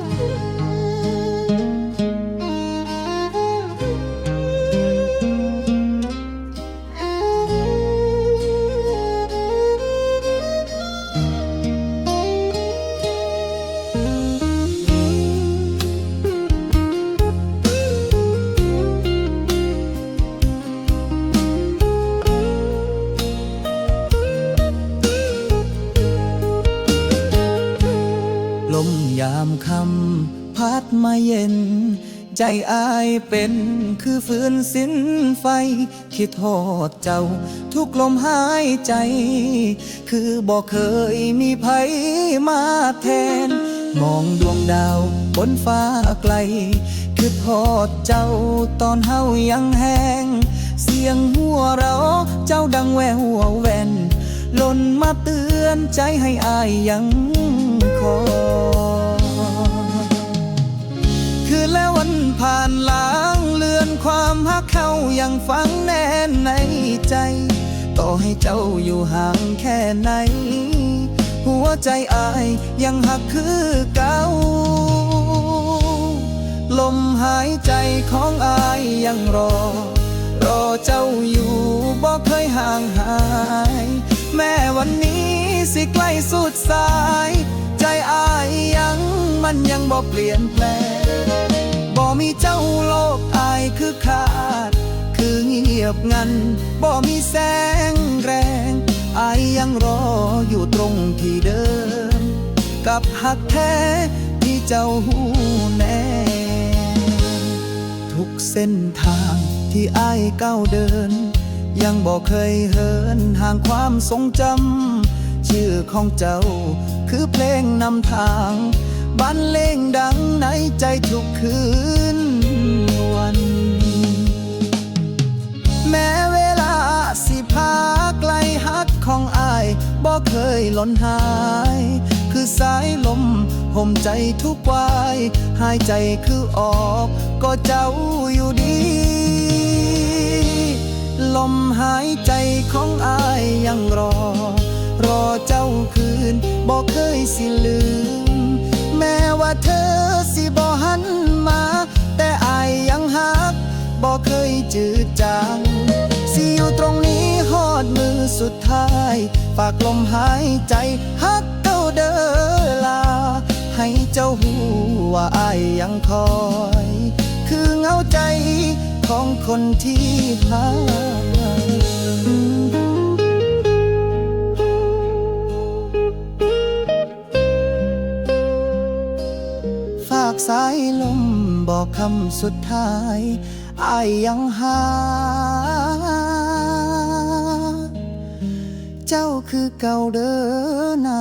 ลม ยามคำพัดมาเย็น ใจอายเป็นคือฟืนสิ้นไฟ คิดโทษเจ้า ทุกลมหายใจ คือบอกเคยมีภัยมาแทน มองดวงดาวบนฟ้าไกล คือโทษเจ้าตอนเฮายังแห้ง เสียงหัวเราะเจ้าดังแววหัวแวนหล่นมาเตือนใจให้อายยังคอย คือแล้ววันผ่านหล้างเลือนความฮักเขายังฝังแน่นในใจ ต่อให้เจ้าอยู่ห่างแค่ไหน หัวใจอายยังหักคือเก่าลมหายใจของอายยังรอ รอเจ้าอยู่บอกเคยห่างหาย แม้วันนี้สิใกล้สุดสาย ใจอายยังมันยังบอกเปลี่ยนแปลง มีเจ้าโลกอายคือขาด คือเงียบงันบ่มีแสงแรง อายยังรออยู่ตรงที่เดิม กับหักแท้ที่เจ้าหูแน่ทุกเส้นทางที่อายก้าวเดิน ยังบอกเคยเหินห่างความทรงจำชื่อของเจ้าคือเพลงนำทางบรรเลงดังใน บอกเคยหล่นหาย คือสายลมห่มใจทุกวาย หายใจคือออก ก็เจ้าอยู่ดี ลมหายใจของอายยังรอ รอเจ้าคืนบอกเคยสิลืม แม้ว่าเธอสิบ่หันมา แต่อายยังหักบอกเคยจืดจางาย ฝากลมหายใจฮักเท่าเดิลา ให้เจ้าหูว่าอายยังคอย คือเงาใจของคนที่พาฝากสายลมบอกคำสุดท้ายอายยังหา คือเก่าเดินนา